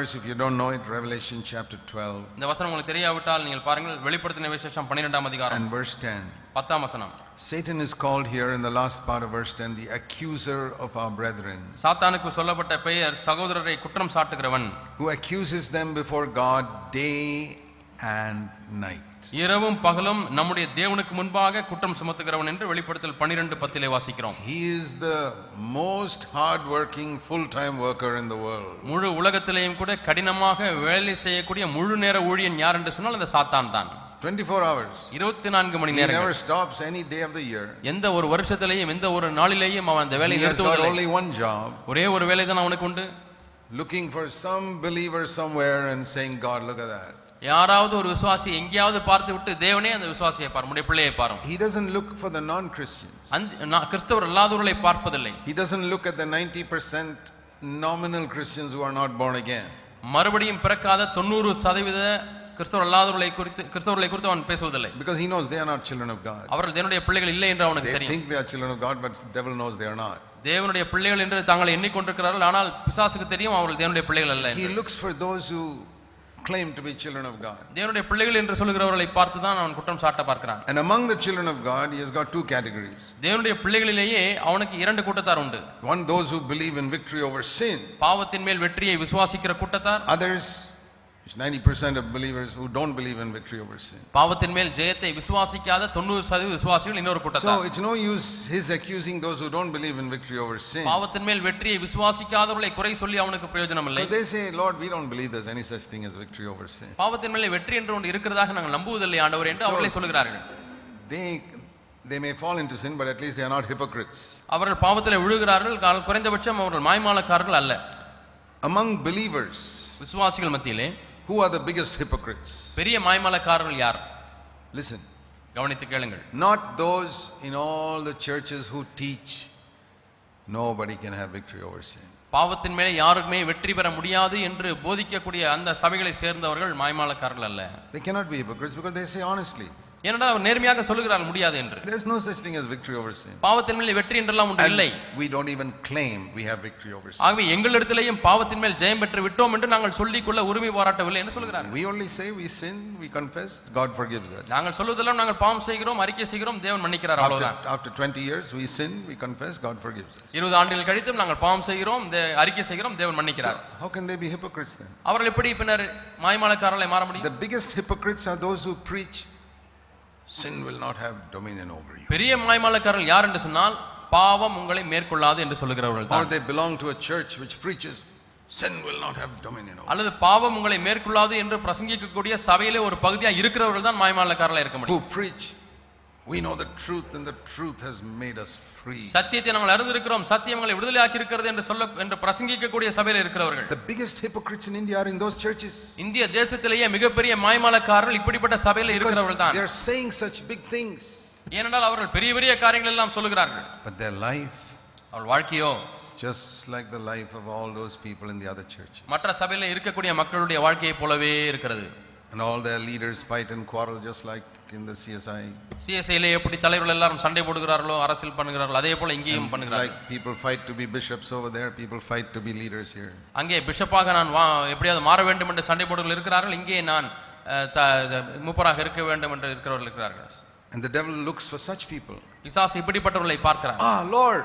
verse, if you don't know it, Revelation chapter 12 இந்த வசனம் உங்களுக்கு தெரியாவிட்டால் நீங்கள் பாருங்கள் வெளிப்படுத்தின விசேஷம் பன்னிரெண்டாம் அதிகாரம் and verse 10. பத்தாம் வசனம் Satan is called here in the last part of verse 10 the accuser of our brethren, சாத்தானுக்கு சொல்லப்பட்ட பெயர் சகோதரரை குற்றம் சாட்டுகிறவன் who accuses them before God day and night. இரவும் பகலும் நம்முடைய தேவனுக்கு முன்பாக குற்றம் சுமத்துகிறவன் என்று வெளிப்படுத்தல் பன்னிரெண்டு பத்திலே வாசிக்கிறோம் He is the most hard-working, full-time worker in the world. முழு உலகத்திலேயும் கூட கடினமாக வேலை செய்யக்கூடிய முழு நேர ஊழியன் யார் என்று சொன்னால் அந்த சாத்தான் தான் 24 hours. இருபத்தி நான்கு மணி He நேரம் never stops any day of the year. எந்த ஒரு வருஷத்திலேயும் எந்த ஒரு நாளிலேயும் அவன் அந்த He வேலையை has got நிறுத்துவதில்லை only one job, ஒரே ஒரு வேலை தான் அவனுக்கு உண்டு looking for some believer somewhere and saying, God, look at that. யாராவது ஒரு விசுவாசி எங்கேயாவது பார்த்து விட்டு தேவனே அந்த விசுவாசியை பார் உடைய பிள்ளையை பாரும் He doesn't look for the non-Christians. அந்த நான் கிறிஸ்தவர் அல்லாதவர்களை பார்ப்பதில்லை He doesn't look at the 90% nominal Christians who are not born again. மறுபடியும் பிறக்காத தொண்ணூறு சதவீத கிறிஸ்தவர் அல்லாதவர்களை குறித்து கிறிஸ்தவர்களை குறித்து அவன் பேசுவதில்லை Because he knows they are not children of God. அவர்கள் தேவனுடைய பிள்ளைகள் இல்லை என்று அவனுக்கு They தெரியும் think they are children of God, but devil knows they are not. தேவனுடைய பிள்ளைகள் என்று தாங்களை எண்ணிக்கொண்டிருக்கிறார்கள் ஆனால் பிசாசுக்கு தெரியும் அவர்கள் தேவனுடைய பிள்ளைகள் அல்ல He looks for those who claim to be children of God. தேவனுடைய பிள்ளைகள் என்று சொல்லுகிறவர்களை பார்த்து தான் அவன் குற்றம் சாட்ட பார்க்கிறான் And among the children of God, he has got two categories. தேவனுடைய பிள்ளைகளிலேயே அவனுக்கு இரண்டு கூட்டத்தார் உண்டு One, those who believe in victory over sin. பாவத்தின் மேல் வெற்றியை விசுவாசிக்கிற கூட்டத்தார் Others, it's 90% of believers who don't believe in victory over sin. பாவத்தின் மேல் ஜெயத்தை விசுவாசிக்காத விசுவாசிகள் இன்னொரு So கூட்டத்தார் it's no use his accusing those who don't believe in victory over sin. பாவத்தின் மேல் வெற்றியை விசுவாசிக்காதவர்களை குறை சொல்லி அவனுக்கு பிரயோஜனம் இல்லை But they say, Lord, we don't believe there's any such thing as victory over sin. பாவத்தின் மேலே வெற்றி என்று ஒன்று இருக்கிறதாக நாங்கள் நம்புவதில்லை ஆண்டவர் என்று அவர்களே சொல்லுகிறார்கள் They, they may fall into sin, but at least they are not hypocrites. அவர்கள் பாவத்தில் விழுகிறார்கள் கால் குறைந்தபட்சம் அவர்கள் மாய்மாலக்காரர்கள் அல்ல Among believers, விசுவாசிகள் மத்தியிலே who are the biggest hypocrites? பெரிய மாய்மாலக்காரர்கள் யார் Listen, கவனித்து கேளுங்கள் not those in all the churches who teach nobody can have victory over sin. பாவத்தின் மேலே யாருக்குமே வெற்றி பெற முடியாது என்று போதிக்கக்கூடிய அந்த சபைகளை சேர்ந்தவர்கள் மாய்மாலக்காரர்கள் அல்ல They cannot be hypocrites because they say honestly, ஏனென்றால் அவர் நேர்மையாக சொல்லுகிறார் முடியாது என்று there's no such thing as victory over sin. பாவத்தின் மேலே வெற்றி என்றெல்லாம் ஒன்று And இல்லை we don't even claim we have victory over sin. ஆகவே எங்களிடத்திலேயும் பாவத்தின் மேல் ஜெயம் பெற்று விட்டோம் என்று நாங்கள் சொல்லிக்கொள்ள உரிமை பாராட்டவில்லை என்று சொல்கிறார் We only say we sin, we confess, God forgives us. நாங்கள் சொல்வதெல்லாம் நாங்கள் பாவம் செய்கிறோம் அறிக்கை செய்கிறோம் தேவன் மன்னிக்கிறார் அவ்வளவுதான் after 20 years, we sin, we confess, God forgives us. இருபது ஆண்டுகள் கழித்தும் நாங்கள் பாவம் செய்கிறோம் அறிக்கை செய்கிறோம் தேவன் மன்னிக்கிறார் How can they be hypocrites then? அவர்கள் எப்படி பின்னர் மாய்மாலக்காரர்களை மாற முடியும் The biggest hypocrites are those who preach sin will not have dominion over you. பெரிய மாய்மாலக்காரர்கள் யார் என்று சொன்னால் பாவம் உங்களை மேற்கொள்ளாது என்று சொல்லுகிறவர்கள் Or தான் they belong to a church which preaches sin will not have dominion over அல்லது பாவம் உங்களை மேற்கொள்ளாது என்று பிரசங்கிக்கக்கூடிய சபையிலே ஒரு பகுதியா இருக்கிறவர்கள் தான் மாய்மாலக்காரர்களா இருக்க you. முடியும் Who preach, we know the truth and the truth has made us free. சத்தியத்தை நாங்கள் அறிந்திருக்கிறோம் சத்தியம் உங்களை விடுதலையாக்கி இருக்கிறது என்று சொல்ல என்று பிரசங்கிக்கக்கூடிய சபையில இருக்கிறவர்கள் The biggest hypocrites in India are in those churches. இந்திய தேசத்திலேயே மிகப்பெரிய மாய்மாலக்காரர்கள் இப்படிப்பட்ட சபையில Because இருக்கிறவர்கள் தான் they are saying such big things. ஏனென்றால் அவர்கள் பெரிய பெரிய காரியங்கள் எல்லாம் சொல்லுகிறார்கள் But their life அவள் வாழ்க்கையோ is just like the life of all those people in the other churches. மற்ற சபையில இருக்கக்கூடிய மக்களுடைய வாழ்க்கையைப் போலவே இருக்கிறது And all their leaders fight and quarrel just like the CSI. சிஎஸ்ஐல எப்படி தலைவர்கள் எல்லாரும் சண்டை போடுகிறார்களோ அரசியல் பண்ணுகிறார்களோ அதே போல இங்கேயும் பண்ணுகிறார்கள் Like people fight to be bishops over there, people fight to be leaders here. அங்கே பிஷப்பாக நான் வா எப்படியாவது மாற வேண்டும் என்று சண்டை போடுகள் இருக்கிறார்கள் இங்கே நான் மூப்பராக இருக்க வேண்டும் என்று இருக்கிறவர்கள் இருக்கிறார்கள் And the devil looks for such people. பிசாசு இப்படிப்பட்டவர்களை பார்க்கிறார் Ah, Lord,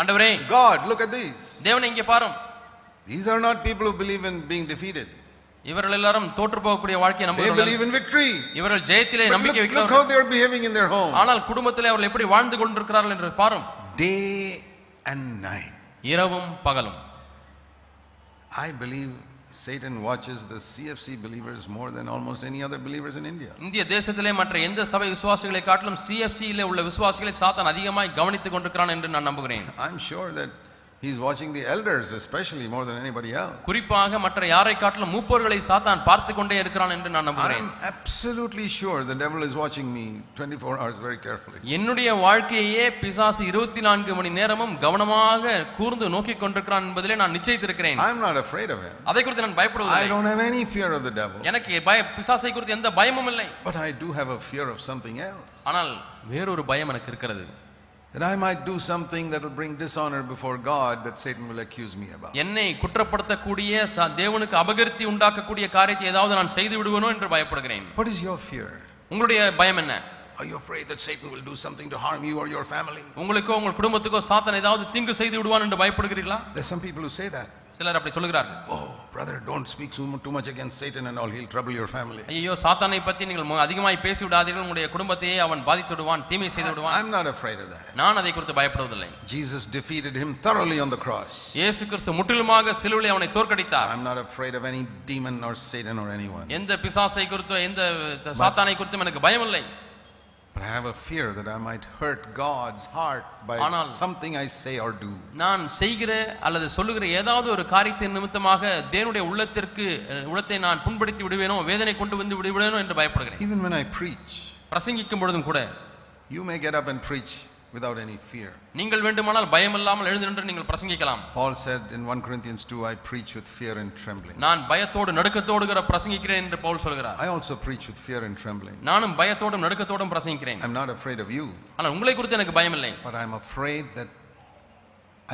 ஆண்டவரே God, look at these. தேவனை இங்கே பாரும் These are not people who believe in being defeated. இவர்கள் எல்லாரும் தோற்று போகக்கூடிய வாழ்க்கையை நம்புகிறார்கள். இவர்கள் ஜெயத்திலே நம்பிக்கை look how வைக்கிறவர்கள் they are behaving in their home. ஆனால் குடும்பத்திலே அவர்கள் எப்படி வாழ்ந்து கொண்டிருக்கிறார்கள் என்று பாரும் Day and night. இரவும் பகலும் I believe Satan watches the CFC believers more than almost any other believers in India. இந்திய தேசத்திலே மற்ற எந்த சபை விசுவாசிகளை காட்டிலும் சிஎஃப்சியிலே உள்ள விசுவாசிகளை சாத்தான் அதிகமாய் கவனித்துக் கொண்டிருக்கிறான் என்று நான் நம்புகிறேன் I'm sure that he's watching the elders, especially more than anybody else. குறிப்பாக மற்ற யாரை காட்டிலும் மூப்போர்களை சாத்தான் பார்த்து கொண்டே இருக்கிறான் என்று நான் நம்புகிறேன் I'm absolutely sure the devil is watching me 24 hours very carefully. என்னுடைய வாழ்க்கையே பிசாசு இருபத்தி நான்கு மணி நேரமும் கவனமாக கூர்ந்து நோக்கிக் கொண்டிருக்கிறான் என்பதிலே நான் நிச்சயித்திருக்கிறேன் I'm not afraid of him. அதை குறித்து நான் I பயப்படுவதில்லை don't have any fear of the devil. எனக்கு பய பிசாசை குறித்து எந்த பயமும் இல்லை But I do have a fear of something else. ஆனால் வேறொரு பயம் எனக்கு இருக்கிறது that I might do something that will bring dishonor before God that Satan will accuse me about. என்னை குற்றப்படுத்தக்கூடிய ச- தேவனுக்கு அபகீர்த்தி உண்டாக்கக்கூடிய காரியத்தை ஏதாவது நான் செய்து விடுவேனோ என்று பயப்படுகிறேன் What is your fear? உங்களுடைய பயம் என்ன Are you afraid that Satan will do something to harm you or your family? உங்களுக்கோ உங்கள் குடும்பத்துக்கோ சாத்தன் ஏதாவது தீங்கு செய்து விடுவான் என்று பயப்படுகிறீர்களா There's some people who say that. சிலர் அப்படி சொல்லுகிறார்கள் Oh, brother, don't speak too mu- too much against Satan and all. He'll trouble your family. ஐயோ சாத்தானை பற்றி நீங்கள் மு- அதிகமாய் பேசி விடாதீர்கள் உங்களுடைய குடும்பத்தையே அவன் பாதித்து விடுவான் தீமை செய்து விடுவான் I'm not afraid of that. நான் அதை குறித்து பயப்படுவதில்லை Jesus defeated him thoroughly on the cross. இயேசு கிறிஸ்து முற்றிலுமாக சிலுவையில் அவனை தோற்கடித்தார் I'm not afraid of any demon or Satan or anyone. எந்த பிசாசை குறித்தோ எந்த சாத்தானை குறித்தும் எனக்கு பயம் இல்லை But I have a fear that I might hurt God's heart by ஆனால் something I say or do. நான் செய்கிற அல்லது சொல்லுகிற ஏதாவது ஒரு காரியத்தின் நிமித்தமாக தேவனுடைய உள்ளத்திற்கு உள்ளத்தை நான் புண்படுத்தி விடுவேனோ வேதனை கொண்டு வந்து விடுவேனோ என்று பயப்படுகிறேன் Even when I preach, பிரசங்கிக்கும் பொழுதும் கூட you may get up and preach without any fear. நீங்கள் வேண்டுமானால் பயம் இல்லாமல் எழுந்து நின்று நீங்கள் பிரசங்கிக்கலாம் Paul said in 1 Corinthians 2, I preach with fear and trembling. நான் பயத்தோடு நடுக்கத்தோடு பிரசங்கிக்கிறேன் என்று பவுல் சொல்கிறார் I also preach with fear and trembling. நானும் பயத்தோடும் நடுக்கத்தோடும் பிரசங்கிக்கிறேன் I'm not afraid of you, ஆனால் உங்களை குறித்து எனக்கு பயம் இல்லை but I'm afraid that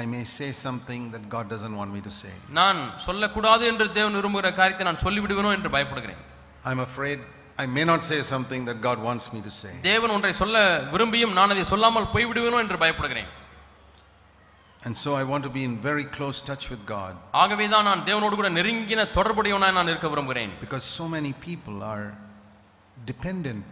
I may say something that God doesn't want me to say. நான் சொல்லக்கூடாது என்று தேவன் விரும்புகிற காரியத்தை நான் சொல்லிவிடுவேனோ என்று பயப்படுகிறேன் I'm afraid I may not say something that God wants me to say. தேவன் ஒன்றை சொல்ல விரும்பியும் நான் அதை சொல்லாமல் போய்விடுவேனோ என்று பயப்படுகிறேன் And so I want to be in very close touch with God ஆகவே தான் நான் தேவனோடு கூட நெருங்கின தொடர்புடையவனாய் நான் இருக்க விரும்புகிறேன் because so many people are dependent,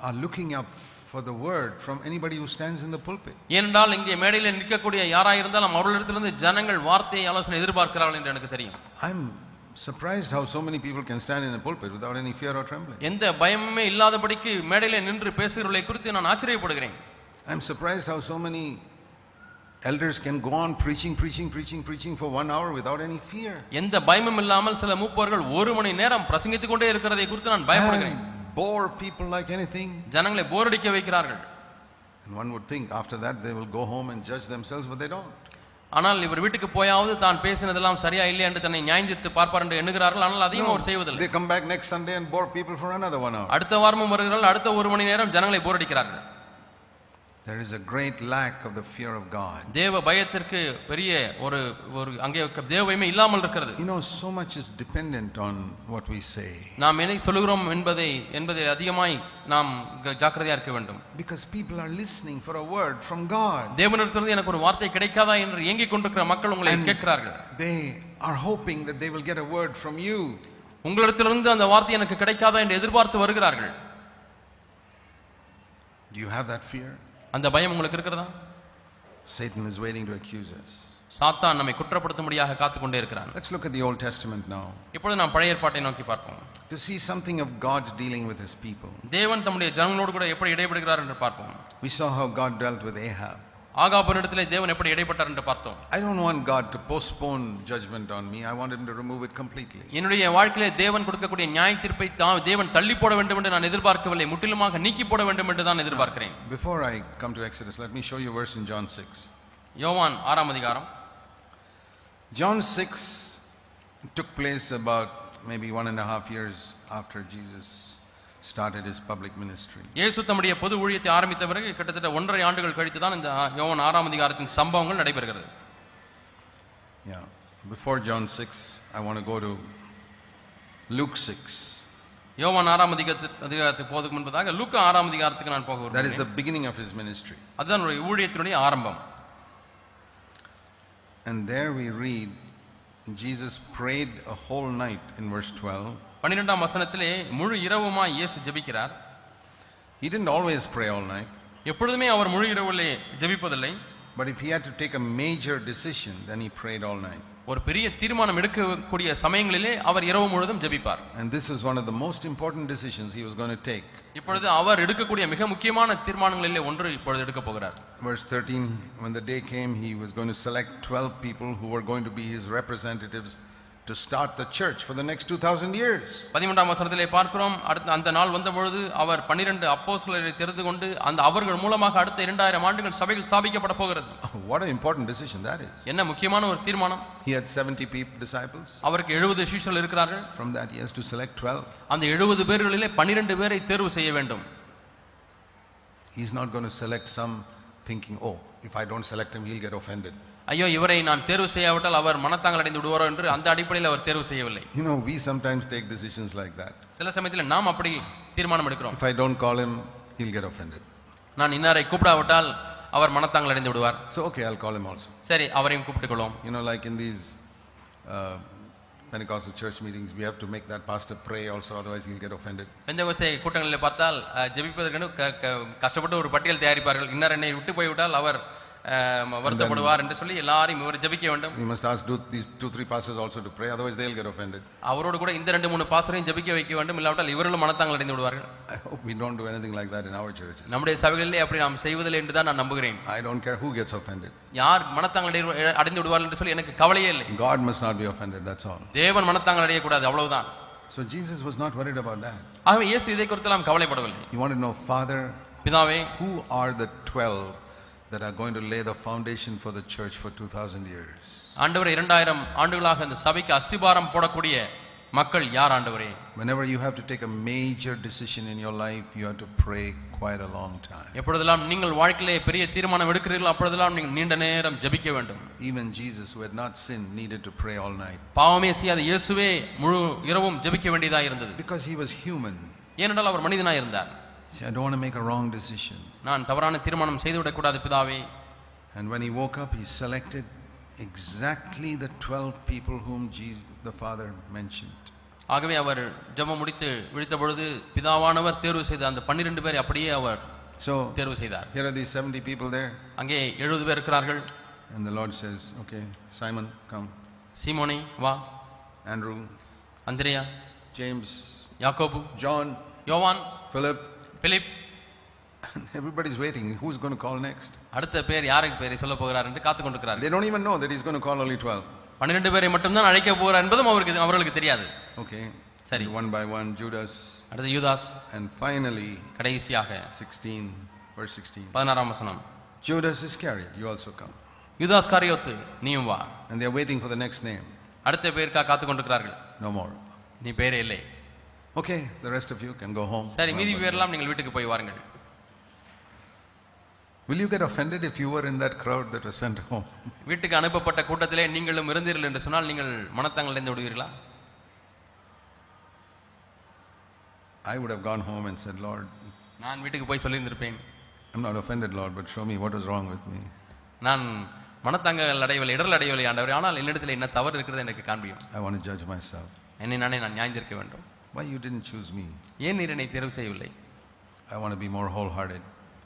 are looking up for the word from anybody who stands in the pulpit. ஏனென்றால் இங்கே மேடையில் நிற்கக்கூடிய யாராக இருந்தாலும் அவர்களிடத்திலிருந்து ஜனங்கள் வார்த்தையை ஆலோசனை எதிர்பார்க்கிறார்கள் என்று எனக்கு தெரியும் I'm surprised how so many people can stand in a pulpit without any fear or trembling. எந்த பயமுமே இல்லாதபடிக்கு மேடையில நின்று பேசுகிறவர்களை குறித்து நான் ஆச்சரியப்படுகிறேன் I'm surprised how so many elders can go on preaching, preaching, preaching, preaching for one hour without any fear. எந்த பயமும் இல்லாமல் சில மூப்பர்கள் ஒரு மணி நேரம் பிரசங்கித்துக் கொண்டே இருக்கிறதை குறித்து நான் பயப்படுகிறேன் bore people like anything. ஜனங்களை போரடிக்க வைக்கிறார்கள் And one would think after that they will go home and judge themselves, but they don't. ஆனால் இவர் வீட்டுக்கு போயாவது தான் பேசினதெல்லாம் சரியா இல்லை என்று தன்னை நியாயந்தித்து பார்ப்பார் என்று எண்ணுகிறார்கள். ஆனால் அதையும் அவர் செய்வதில்லை. They come back next Sunday and bore people for another one hour. அடுத்த வாரமும் வருகிறார்கள். அடுத்த ஒரு மணி நேரம் ஜனங்களை போரடிக்கிறார்கள் There is a great lack of the fear of God. தேவ பயத்திற்கு பெரிய ஒரு ஒரு அங்கே தேவ பயமே இல்லாமல் இருக்கிறது You know, so much is dependent on what we say. நாம் எதை சொல்லுகிறோம் என்பதை என்பதை அதிகமாய் நாம் ஜாக்கிரதையா இருக்க வேண்டும் Because people are listening for a word from God. தேவனிடத்திலிருந்து எனக்கு ஒரு வார்த்தை கிடைக்காதா என்று ஏங்கிக் கொண்டிருக்கிற மக்கள் உங்களை கேட்கிறார்கள் They are hoping that they will get a word from you. உங்களிடத்திலிருந்து அந்த வார்த்தை எனக்கு கிடைக்காதா என்று எதிர்பார்த்து வருகிறார்கள் Do you have that fear? அந்த பயம் உங்களுக்கு இருக்கிறதா Satan is waiting to accuse us. சாத்தான் நம்மை குற்றப்படுத்தும்படியாக காத்து கொண்டே இருக்கிறான் Let's look at the Old Testament now இப்பொழுது நாம் பழைய ஏற்பாட்டை நோக்கி பார்ப்போம் to see something of God dealing with his people. தேவன் தம்முடைய ஜனங்களோடு கூட எப்படி இடைபடுகிறார் என்று பார்ப்போம் We saw how God dealt with Ahab. ஆகாபனிடத்திலே தேவன் எப்படி இடைப்பட்டார் என்று பார்த்தோம் I don't want God to postpone judgment on me. I want him to remove it completely. என்னுடைய வாழ்க்கையிலே தேவன் கொடுக்கக்கூடிய நியாய தீர்ப்பை தா- தேவன் தள்ளி போட வேண்டும் என்று நான் எதிர்பார்க்கவில்லை முற்றிலுமாக நீக்கி போட வேண்டும் என்று தான் எதிர்பார்க்கிறேன் I come to Exodus, let me show you a verse in John 6. யோவான் ஆறாம் அதிகாரம் John 6 took place about maybe one and a half years after Jesus started his public ministry. இயேசு தம்முடைய பொது ஊழியத்தை ஆரம்பித்த பிறகு கிட்டத்தட்ட ஒன்றரை ஆண்டுகள் கழித்து தான் இந்த யோவான் ஆறாம் அதிகாரத்தின் சம்பவங்கள் நடைபெறுகிறது Yeah. Before John 6, I want to go to Luke 6. யோவான் ஆறாம் அதிகாரத்து அதிகாரத்துக்கு போவதற்கு முன்பதாக லூக்கா ஆறாம் அதிகாரத்துக்கு நான் போக That is விரும்புகிறேன் the beginning of his ministry. அதுதான் அவருடைய ஊழியத்தினுடைய ஆரம்பம் And there we read Jesus prayed a whole night in verse 12. பன்னிரெண்டாம் வசனத்திலே முழு இரவுமாய் இயேசு ஜெபிக்கிறார் He didn't always pray all night, எப்பொழுதுமே அவர் முழு இரவிலே ஜெபிப்பதில்லை but if he had to take a major decision, then he prayed all night. ஒரு பெரிய தீர்மானம் எடுக்கக்கூடிய சமயங்களிலே அவர் இரவு முழுவதும் ஜெபிப்பார் And this is one of the most important decisions he was going to take. இப்பொழுது அவர் எடுக்கக்கூடிய மிக முக்கியமான தீர்மானங்களிலே ஒன்று இப்பொழுது எடுக்க போகிறார் Verse 13 When the day came, he was going to select 12 people who were going to be his representatives to start the church for the next 2000 years. பதிமூன்றாம் வசனத்திலே பார்க்கிறோம் அடுத்த அந்த நாள் வந்த பொழுது அவர் பன்னிரண்டு அப்போஸ்தலரை தெரிந்து கொண்டு அந்த அவர்கள் மூலமாக அடுத்த இரண்டாயிரம் ஆண்டுகள் சபைகள் ஸ்தாபிக்கப்பட போகிறது What an important decision that is. என்ன முக்கியமான ஒரு தீர்மானம் He had 70 people, disciples. அவருக்கு எழுபது சிஷ்யர்கள் இருக்கிறார்கள் From that, he has to select 12. அந்த எழுபது பேர்களிலே பன்னிரண்டு பேரை தேர்வு செய்ய வேண்டும் He's not going to select some thinking, oh, if I don't select him, he'll get offended. ஐயோ இவரை நான் தேர்வு செய்யாவிட்டால் அவர் மனத்தாங்கள் அடைந்து விடுவாரோ என்று அந்த அடிப்படையில் அவர் தேர்வு செய்யவில்லை You know, we sometimes take decisions like that. சில சமயத்தில் நாம் அப்படி தீர்மானம் எடுக்கிறோம் If I don't call him, he'll get offended. நான் இன்னாரை கூப்பிடாவிட்டால் அவர் மனத்தாங்கள் அடைந்து விடுவார் So, okay, I'll call him also. சரி அவரையும் கூப்பிட்டுக் கொள்வோம் You know, like in these uh, Pentecostal church meetings, we have to make that pastor pray also, otherwise he'll get offended. பெந்தகோசை கூட்டங்களில் பார்த்தால் அஹ், ஜெபிப்பதற்கென்று க- க- கஷ்டப்பட்டு ஒரு பட்டியல் தயாரிப்பார்கள் இன்னார் என்னை விட்டு போய்விட்டால் அவர் அஹ், வருத்தப்படுவார் என்று சொல்லி எல்லாரையும் இவர் ஜெபிக்க வேண்டும் We must ask do, these two, three pastors also to pray, otherwise they'll get offended. அவரோடு கூட இந்த ரெண்டு மூணு பாசரையும் ஜெபிக்க வைக்க வேண்டும் இல்லாவிட்டால் இவர்களும் மனத்தாங்கள் அடைந்து விடுவார்கள் I hope we don't do anything like that in our churches. நம்முடைய சபைகளிலே அப்படி நாம் செய்வதில்லை என்று தான் நான் நம்புகிறேன் I don't care who gets offended. யார் மனத்தாங்கள் அடை- அடைந்து விடுவார்கள் என்று சொல்லி எனக்கு கவலையே இல்லை God must not be offended, that's all. தேவன் மனத்தாங்கள் அடையக்கூடாது அவ்வளவுதான் So Jesus was not worried about that. ஆகவே இயேசு இதை குறித்து நாம் கவலைப்படவில்லை He wanted to know, Father, பிதாவே who are the 12 that are going to lay the foundation for the church for 2000 years? ஆண்டவரே இரண்டாயிரம் ஆண்டுகளாக இந்த சபைக்கு அஸ்திபாரம் போடக்கூடிய மக்கள் யார் ஆண்டவரே Whenever you have to take a major decision in your life, you have to pray quite a long time. எப்பொழுதெல்லாம் நீங்கள் வாழ்க்கையிலே பெரிய தீர்மானம் எடுக்கிறீர்களோ அப்பொழுதெல்லாம் நீங்கள் நீண்ட நேரம் ஜெபிக்க வேண்டும் Even Jesus, who had not sinned, needed to pray all night பாவமே செய்யாத இயேசுவே முழு இரவும் ஜெபிக்க வேண்டியதாக இருந்தது because he was human. ஏனென்றால் அவர் மனிதனாக இருந்தார் See, I don't want to make a wrong decision. நான் தவறான தீர்மானம் செய்துவிடக்கூடாது பிதாவே And when he woke up, he selected exactly the 12 people whom Jesus, the Father mentioned. ஆகவே அவர் ஜெபம் முடித்து விழித்த பொழுது பிதாவானவர் தேர்வு செய்த அந்த பன்னிரெண்டு பேரை அப்படியே அவர் So, தேர்வு செய்தார் here are these 70 people there. அங்கே எழுபது பேர் இருக்கிறார்கள் And the Lord says, Okay, Simon, come. சீமோனே வா Andrew, அந்திரியா James, யாக்கோபு John, யோவான் Philip. Philip And everybody's waiting. Who's going to call next? அடுத்த பேர் யாருக்கு பேரை சொல்ல போகிறார் என்று காத்து கொண்டிருக்கிறார்கள் They don't even know that he's going to call only 12. பன்னிரெண்டு பேரை மட்டும்தான் அழைக்க போகிறார் என்பதும் அவருக்கு அவர்களுக்கு தெரியாது Okay. சரி. One by one, Judas. அடுத்து யூதாஸ் And finally, கடைசியாக 16, verse 16. பதினாறாம் வசனம் Judas Iscariot, you also come. யூதாஸ் காரியோத்து நீயும் வா And they're waiting for the next name. அடுத்த பேருக்காக காத்து கொண்டிருக்கிறார்கள் No more. நீ பேரே இல்லை Okay, the rest of you can go home. சரி மீதி பேரெல்லாம் நீங்கள் வீட்டுக்கு போய் வாருங்கள் Will you get offended if you were in that crowd that was sent home? வீட்டுக்கு அனுப்பப்பட்ட கூட்டத்திலே நீங்களும் இருந்தீர்கள் என்று சொன்னால் நீங்கள் மனத்தாங்கள் அடைந்து விடுவீர்களா I would have gone home and said, Lord, நான் வீட்டுக்கு போய் சொல்லியிருந்திருப்பேன் I'm not offended, Lord, but show me what was wrong with me. நான் மனத்தாங்கள் அடையவில்லை இடர்கள் அடையவில்லை ஆண்டவர் ஆனால் என்னிடத்தில் என்ன தவறு இருக்கிறது எனக்கு காண்பியும் I want to judge myself. என்னை நானே நான் நியாய்ந்திருக்க வேண்டும் Why you didn't choose me? ஏன் நீர் என்னை தேர்வு செய்யவில்லை I want to be more wholehearted.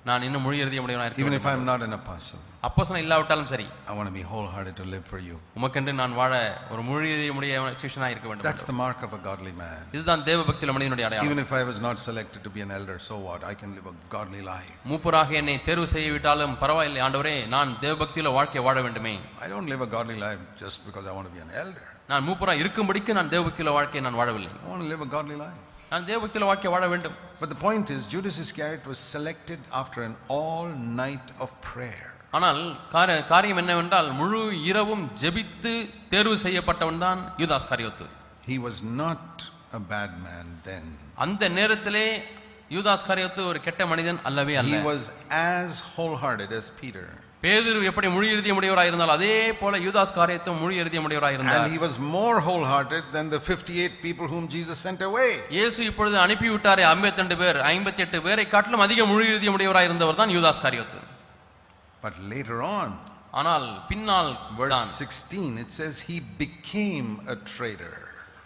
நான் இன்னும் முழு இறுதிய முடியவனாக Even இருக்க if I'm not an apostle, அப்போசனம் இல்லாவிட்டாலும் சரி I want to be wholehearted to live for you. உமக்கென்று நான் வாழ ஒரு முழு இறுதிய முடிய சிஷனாக இருக்க வேண்டும் That's the mark of a godly man. இதுதான் தேவ பக்தியில் மனிதனுடைய அடையாளம் Even if I was not selected to be an elder, so what? I can live a godly life. மூப்பராக என்னை தேர்வு செய்யவிட்டாலும் பரவாயில்லை ஆண்டவரே நான் தேவ பக்தியில் வாழ்க்கை வாழ வேண்டுமே I don't live a godly life just because I want to be an elder. நான் மூப்பரா இருக்கும்படிக்கு நான் தேவ பக்தியில் வாழ்க்கையை நான் வாழவில்லை I want to live a godly life. நான் தேவ பக்தியில் வாழ்க்கை வாழ வேண்டும் But the point is, Judas Iscariot was selected after an all night of prayer. ஆனால் கார காரியம் என்னவென்றால் முழு இரவும் ஜெபித்து தேர்வு செய்யப்பட்டவன் தான் யூதாஸ் காரியோத்து He was not a bad man then. அந்த நேரத்திலே யூதாஸ் காரியோத்து ஒரு கெட்ட மனிதன் அல்லவே He அல்ல was as wholehearted as Peter. பேதுரு எப்படி முழு இறுதிய முடியவராக இருந்தால் அதே போல யூதாஸ் காரியத்தும் முழு இறுதிய முடியவராக And இருந்தார் he was more wholehearted than the 58 people whom Jesus sent away. இயேசு இப்பொழுது அனுப்பிவிட்டாரே ஐம்பத்தி பேர் ஐம்பத்தி எட்டு பேரை காட்டிலும் அதிக முழு இறுதிய முடியவராக இருந்தவர் தான் யூதாஸ் காரியோத்து But later on, ஆனால் பின்னால் verse தான் 16, it says he became a traitor.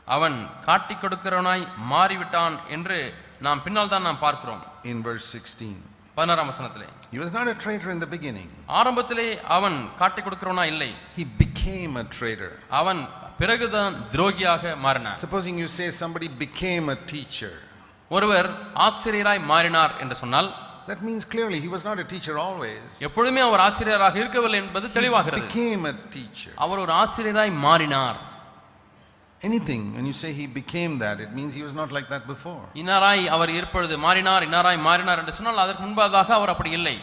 அவன் காட்டிக் கொடுக்கிறவனாய் மாறிவிட்டான் என்று நாம் பின்னால் தான் நாம் பார்க்கிறோம் In verse 16, பதினாறாம் வசனத்திலே he was not a traitor in the beginning, ஆரம்பத்திலே அவன் காட்டிக் கொடுக்கிறவனா இல்லை he became a traitor. அவன் பிறகுதான் துரோகியாக மாறினான் Supposing you say somebody became a teacher, ஒருவர் ஆசிரியராய் மாறினார் என்று சொன்னால் that means clearly he was not a teacher always. எப்பொழுதுமே அவர் ஆசிரியராக இருக்கவில்லை என்பது தெளிவாகிறது Became a teacher. அவர் ஒரு ஆசிரியராய் மாறினார் Anything, when you say he became that, it means he was not like that before. இன்னாராய் அவர் இருப்பொழுது மாறினார் இன்னாராய் மாறினார் என்று சொன்னால் அதற்கு முன்பதாக அவர் அப்படி இல்லை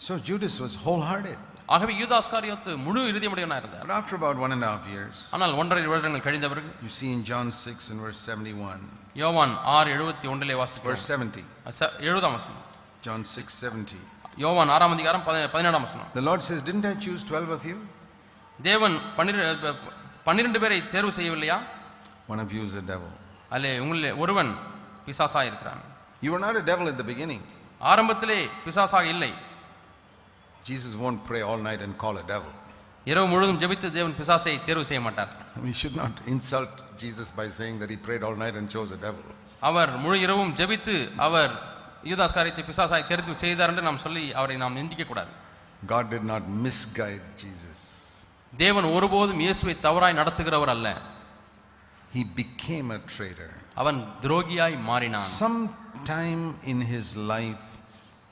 So Judas was wholehearted. ஆகவே யூதாஸ் காரியத்து முழு இறுதியுடையவனாக இருந்தார் But after about one and a half years, ஆனால் ஒன்றரை வருடங்கள் கழிந்த பிறகு you see in John 6 and verse 71, யோவான் ஆறு எழுபத்தி ஒன்றிலே வாசிக்கிறோம் verse 70, ச- எழுபதாம் வசனம் John 6:70. யோவான் ஆறாம் அதிகாரம் பதி- பதினேழாம் வசனம் The Lord says, Didn't I choose 12 of you? தேவன் பன்னிரு பன்னிரண்டு பேரை தேர்வு செய்யவில்லையா One of you is a devil. அல்லே உங்களில் ஒருவன் பிசாசாக இருக்கிறான் were not a devil at the beginning. ஆரம்பத்திலே பிசாசாக இல்லை Jesus won't pray all night and call a devil. இரவு முழுவதும் ஜெபித்து தேவன் பிசாசை தேர்வு செய்ய மாட்டார் We should not insult Jesus by saying that he prayed all night and chose a devil. அவர் முழு இரவும் ஜெபித்து அவர் யூதாஸ் காரியத்தை பிசாசாய் தெரிந்து செய்தார் என்று நாம் சொல்லி அவரை நாம் நிந்திக்க கூடாது God did not misguide Jesus. தேவன் ஒருபோதும் இயேசுவை தவறாய் நடத்துகிறவர் அல்ல He became a traitor. அவன் துரோகியாய் மாறினான் Sometime in his life,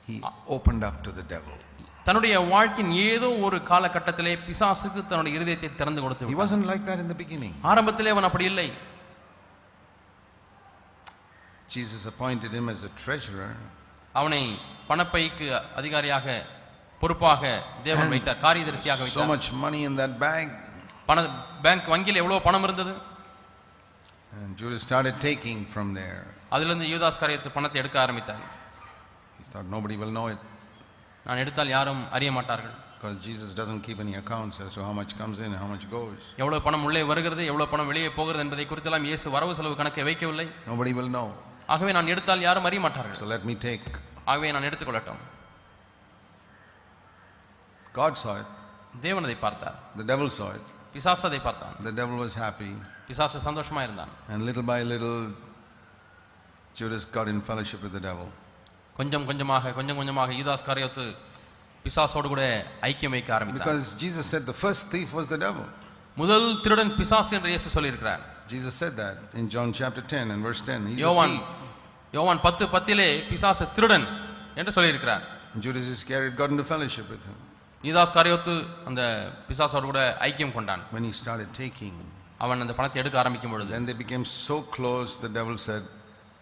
he opened up to the devil. தன்னுடைய வாழ்க்கையின் ஏதோ ஒரு காலகட்டத்திலே பிசாசுக்கு தன்னுடைய இருதயத்தை திறந்து கொடுத்து He wasn't like that in the beginning. ஆரம்பத்திலே அவன் அப்படி இல்லை Jesus appointed him as a treasurer. அவனை பணப்பைக்கு அதிகாரியாக பொறுப்பாக தேவன் வைத்தார் காரியதரிசியாக So வைத்தார் much money in that bag. பண பேங்க் வங்கியில் எவ்வளவு பணம் இருந்தது And Judas started taking from there. அதிலிருந்து யூதாஸ் காரியத்து பணத்தை எடுக்க ஆரம்பித்தார் He thought nobody will know it நான் எடுத்தால் யாரும் அறிய மாட்டார்கள் because Jesus doesn't keep any accounts as to how much comes in and how much goes. எவ்வளவு பணம் உள்ளே வருகிறது எவ்வளவு பணம் வெளியே போகிறது என்பதை குறித்தெல்லாம் இயேசு வரவு செலவு கணக்கை வைக்கவில்லை Nobody will know. ஆகவே நான் எடுத்தால் யாரும் அறிய மாட்டார்கள் So let me take. ஆகவே நான் எடுத்துக்கொள்ளட்டும் God saw it. தேவன் அதை பார்த்தார் The devil saw it. பிசாசு அதை பார்த்தான் The devil was happy. பிசாசு சந்தோஷமா இருந்தான் And little by little, Judas got in fellowship with the devil. கொஞ்சம் கொஞ்சமாக கொஞ்சம் கொஞ்சமாக யூதாஸ் காரியத்து பிசாசோடு கூட ஐக்கியம் வைக்க ஆரம்பித்தார் Because Jesus said the first thief was the devil. முதல் திருடன் பிசாசு என்று இயேசு சொல்லியிருக்கிறார் Jesus said that in John chapter 10 and verse 10. He's a யோவான் thief. யோவான் பத்து பத்திலே பிசாசு திருடன் என்று சொல்லியிருக்கிறார் And Judas Iscariot got into fellowship with him. யூதாஸ் காரியத்து அந்த பிசாசோடு கூட ஐக்கியம் கொண்டான் When he started taking, அவன் அந்த பணத்தை எடுக்க ஆரம்பிக்கும் பொழுது then they became so close, the devil said,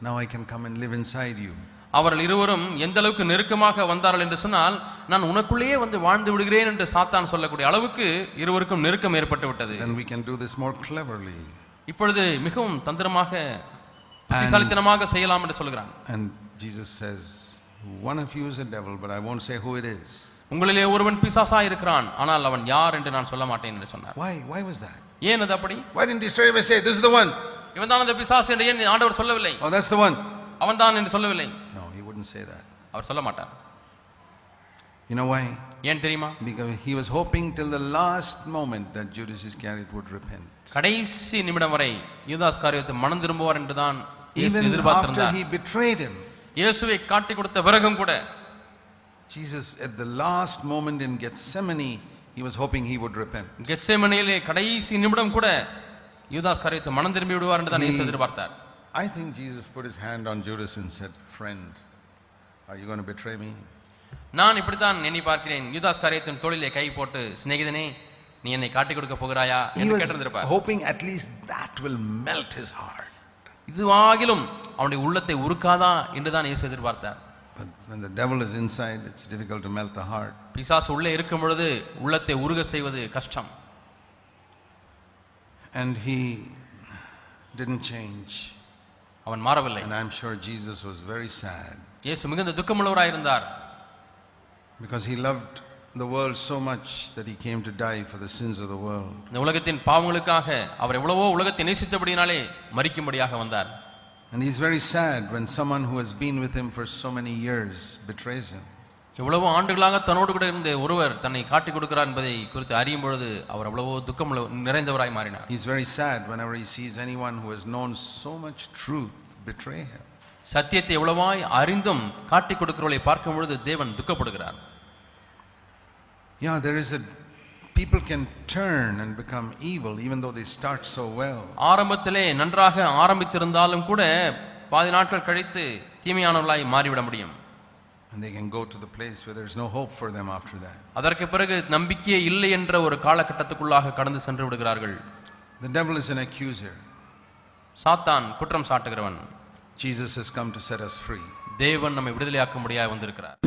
Now I can come and live inside you. அவர்கள் இருவரும் எந்த அளவுக்கு நெருக்கமாக வந்தார்கள் என்று சொன்னால் நான் உனக்குள்ளேயே வந்து வாழ்ந்து விடுகிறேன் என்று சாத்தான் சொல்லக்கூடிய அளவுக்கு இருவருக்கும் நெருக்கம் ஏற்பட்டு விட்டது Then we can do this more cleverly. இப்பொழுது மிகவும் தந்திரமாக புத்திசாலித்தனமாக செய்யலாம் என்று சொல்கிறான் And Jesus says, One of you is a devil, but I won't say who it is. உங்களிலே ஒருவன் பிசாசா இருக்கிறான் ஆனால் அவன் யார் என்று நான் சொல்ல மாட்டேன் என்று சொன்னார் Why? Why was that? ஏன் அது அப்படி Why didn't he straight away say, This is the one? இவன் தான் அந்த பிசாசு என்று ஏன் ஆண்டவர் சொல்லவில்லை Oh, that's the one. அவன் தான் என்று சொல்லவில்லை No, he wouldn't say that. அவர் சொல்ல மாட்டார் You know why? ஏன் தெரியுமா Because he was hoping till the last moment that Judas Iscariot would repent. கடைசி நிமிடம் வரை யூதாஸ் காரியத்தை மனம் திரும்புவார் என்றுதான் இயேசு Even after எதிர்பார்த்திருந்தார் he betrayed him, இயேசுவை காட்டி கொடுத்த பிறகும் கூட Jesus, at the last moment in Gethsemane, he was hoping he would repent. கெத்சேமனையிலே கடைசி நிமிடம் கூட யூதாஸ் காரியத்தை மனம் திரும்பி விடுவார் என்று தான் இயேசு எதிர்பார்த்தார் I think Jesus put his hand on Judas and said, Friend, are you going to betray me? நான் இப்படித்தான் எண்ணி பார்க்கிறேன் யூதாஸ் காரியத்தின் தோளிலே கை போட்டு சிநேகிதனே நீ என்னை காட்டி கொடுக்க போகிறாயா He என்று was கேட்டிருந்திருப்பார் hoping at least that will melt his heart. இதுவாகிலும் அவனுடைய உள்ளத்தை உருக்காதா என்று தான் இயேசு எதிர்பார்த்தார் when the devil is inside, it's difficult to melt the heart. பிசாசு உள்ளே இருக்கும் பொழுது உள்ளத்தை உருக செய்வது கஷ்டம் And he didn't change. அவன் மாறவில்லை And I'm sure Jesus was very sad இயேசு மிகுந்த துக்கமுள்ளவராயிருந்தார் because he loved the world so much that he came to die for the sins of the world. இந்த உலகத்தின் பாவங்களுக்காக அவர் எவ்வளவோ உலகத்தை நேசித்தபடினாலே மறிக்கும்படியாக வந்தார் And he's very sad when someone who has been with him for so many years betrays him. எவ்வளவோ ஆண்டுகளாக தன்னோடு கூட இருந்த ஒருவர் தன்னை காட்டிக் கொடுக்கிறார் என்பதை குறித்து அறியும் பொழுது அவர் எவ்வளவோ துக்கம் நிறைந்தவராய் மாறினார் He's very sad whenever he sees anyone who has known so much truth betray him. சத்தியத்தை எவ்வளவாய் அறிந்தும் காட்டிக் கொடுக்கிறவர்களை பார்க்கும் பொழுது தேவன் துக்கப்படுகிறார் Yeah, there is a people can turn and become evil even though they start so well. ஆரம்பத்திலே நன்றாக ஆரம்பித்திருந்தாலும் கூட பாதி நாட்கள் கழித்து தீமையானவர்களாய் மாறிவிட முடியும் And they can go to the place where there's no hope for them after that. அதற்கு பிறகு நம்பிக்கையே இல்லை என்ற ஒரு காலகட்டத்துக்குள்ளாக கடந்து சென்று விடுகிறார்கள் The devil is an accuser. சாத்தான் குற்றம் சாட்டுகிறவன் Jesus has come to set us free. தேவன் நம்மை விடுதலையாக்க முடியாது வந்திருக்கிறார்